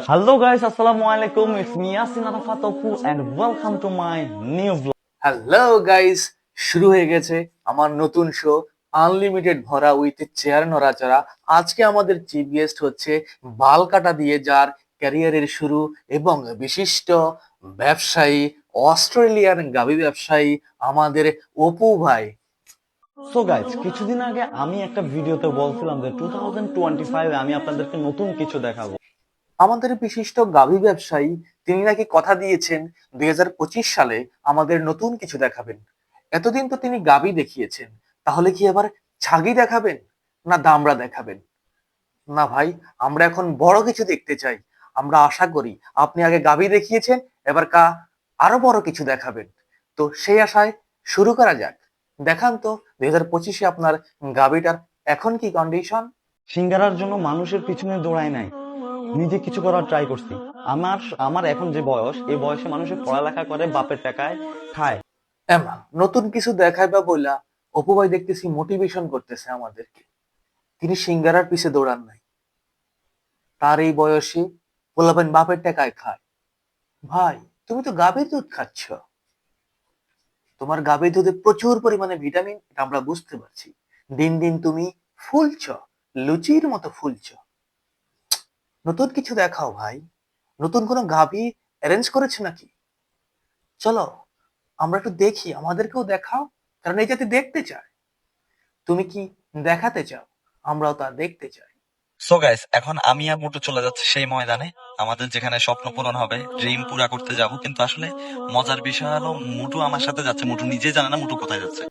Hello guys, assalamu alaikum. It's me Yasin Arafat Opu and welcome to my new vlog. Hello guys শুরু হয়ে গেছে আমার নতুন show unlimited ভরা with chair নড়াচড়া আজকে আমাদের চিফ গেস্ট হচ্ছে বাল কাটা দিয়ে যার ক্যারিয়ারের শুরু এবং বিশিষ্ট ব্যবসায়ী অস্ট্রেলিয়ান গাবি ব্যবসায়ী আমাদের অপু ভাই সো guys, কিছুদিন আগে আমি একটা ভিডিওতে বলছিলাম যে 2025 এ আমি আপনাদেরকে নতুন কিছু দেখাবো আমাদের বিশিষ্ট গাভী ব্যবসায়ী, তিনি নাকি কথা দিয়েছেন, দুই হাজার পঁচিশ সালে আমাদের নতুন কিছু দেখাবেন। এতদিন তো তিনি গাভী দেখিয়েছেন, তাহলে কি আবার ছাগি দেখাবেন, না দামড়া দেখাবেন? না ভাই, আমরা এখন বড় কিছু দেখতে চাই। আমরা আশা করি আপনি আগে গাভী দেখিয়েছেন, এবার কা আরও বড় কিছু দেখাবেন। তো সেই আশায় শুরু করা যাক। দেখান তো, দুই হাজার পঁচিশে আপনার গাভীটার এখন কি কন্ডিশন সিঙ্গারার জন্য মানুষের পিছনে দৌড়ায় নাই। নিজে কিছু করার ট্রাই করছি। আমার আমার এখন যে বয়স, এই বয়সে মানুষের পড়ালেখা করে, বাপের টাকায় খায়। এমা, নতুন কিছু দেখায় বা বইলা, অপু ভাই দেখতেছি মোটিভেশন করতেছে আমাদেরকে। তিনি সিঙ্গারার পিছে দৌড়ান নাই। তার এই বয়সে বলাবেন বাপের টাকায় খায়। ভাই, তুমি তো গাভীর দুধ খাচ্ছ। তোমার গাভীর দুধে প্রচুর পরিমাণে ভিটামিন, এটা আমরা বুঝতে পারছি। দিন দিন তুমি ফুলছ, লুচির মতো ফুলছ। নতুন কিছু দেখাও ভাই। নতুন কোনো গাভী অ্যারেঞ্জ করেছে নাকি? চলো আমরা একটু দেখি আমাদেরকেও দেখাও কারণ এই জাতি দেখতে চায়। তুমি কি দেখাতে চাও? আমরাও তা দেখতে চাই। সো গাইস এখন আমি আর মুটু চলে যাচ্ছে সেই ময়দানে। আমাদের যেখানে স্বপ্ন পূরণ হবে ড্রিম পুরা করতে যাব কিন্তু আসলে মজার বিষয় হলো মুটু আমার সাথে যাচ্ছে। মুটু নিজে জানে না মুটু কোথায় যাচ্ছে।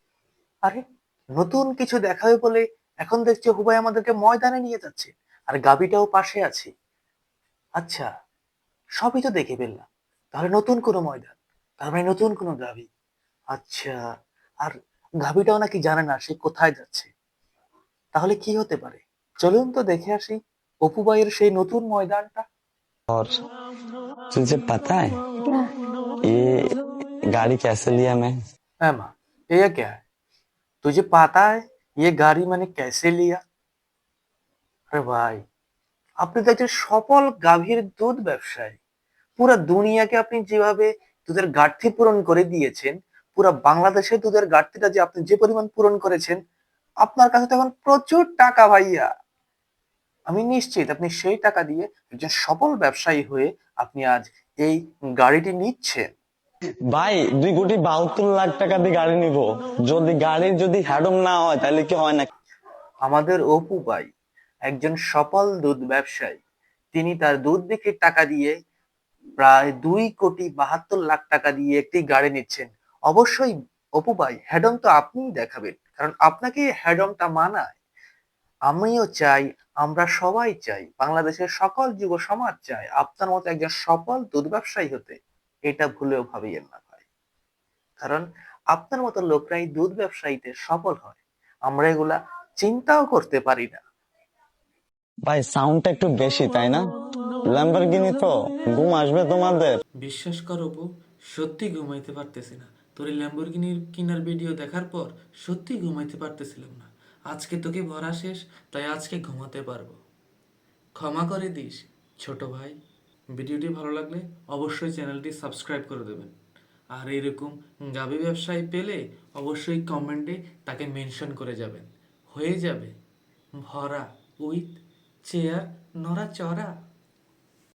আরে নতুন কিছু দেখাবে বলে এখন দেখছি হুবাই আমাদেরকে ময়দানে নিয়ে যাচ্ছে। আর গাবিটাও পাশে আছে আচ্ছা সবই তো দেখে ফেললাম তাহলে নতুন কোনো ময়দান তার মানে নতুন কোনো গাবি আচ্ছা আর গাবিটাও নাকি জানে না সে কোথায় যাচ্ছে তাহলে কি হতে পারে চলুন তো দেখে আসি অপু ভাইয়ের সেই নতুন ময়দানটা और तुझे पता है ये गाड़ी कैसे लिया मैं है माँ ये क्या है तुझे पता है ये गाड़ी मैंने कैसे लिया আরে ভাই আপনি তো একজন সফল গাভীর দুধ ব্যবসায়ী। পুরো দুনিয়াকে আপনি যেভাবে দুধের ঘাটতি পূরণ করে দিয়েছেন পুরো বাংলাদেশে দুধের ঘাটতিটা যে আপনি যে পরিমাণ পূরণ করেছেন আপনার কাছে তো এখন প্রচুর টাকা ভাইয়া। আমি নিশ্চিত আপনি সেই টাকা দিয়ে একজন সফল ব্যবসায়ী হয়ে আপনি আজ এই গাড়িটি নিচ্ছেন। ভাই দুই কোটি বাহাত্তর লাখ টাকা দিয়ে গাড়ি নিব। যদি গাড়ির যদি হ্যাডম না হয় তাহলে কি হয় না আমাদের অপু ভাই একজন সফল দুধ ব্যবসায়ী। তিনি তার দুধ বিক্রির টাকা দিয়ে প্রায় দুই কোটি বাহাত্তর লাখ টাকা দিয়ে একটি গাড়ি নিচ্ছেন। অবশ্যই অপু ভাই হ্যাডম তো আপনিই দেখাবেন, কারণ আপনাকে হ্যাডমটা মানায়। আমিও চাই, আমরা সবাই চাই, বাংলাদেশের সকল যুব সমাজ চায় আপনার মতো একজন সফল দুধ ব্যবসায়ী হতে। এটা ভুলেও ভাবিয়েন না ভাই। কারণ আপনার মতো লোকরাই দুধ ব্যবসায়ীতে সফল হয়। আমরা এগুলা চিন্তাও করতে পারি না। ভাই সাউন্ডটা একটু বেশি, তাই না? ল্যাম্বরগিনি তো, ঘুম আসবে তোমাদের। বিশ্বাস কর অপু, সত্যি ঘুমাইতে পারতেছি না। তোর ল্যাম্বরগিনির কিনার ভিডিও দেখার পর সত্যি ঘুমাইতে পারতেছিলাম না। আজকে তোকে ভরা শেষ, তাই আজকে ঘুমাতে পারব। ক্ষমা করে দিস, ছোট ভাই। ভিডিওটি ভালো লাগলে অবশ্যই চ্যানেলটি সাবস্ক্রাইব করে দেবেন। আর এরকম গাভী ব্যবসায়ী পেলে অবশ্যই কমেন্টে তাকে মেনশন করে যাবেন। হয়ে যাবে ভরা উইথ চেয়ার নড়া চড়া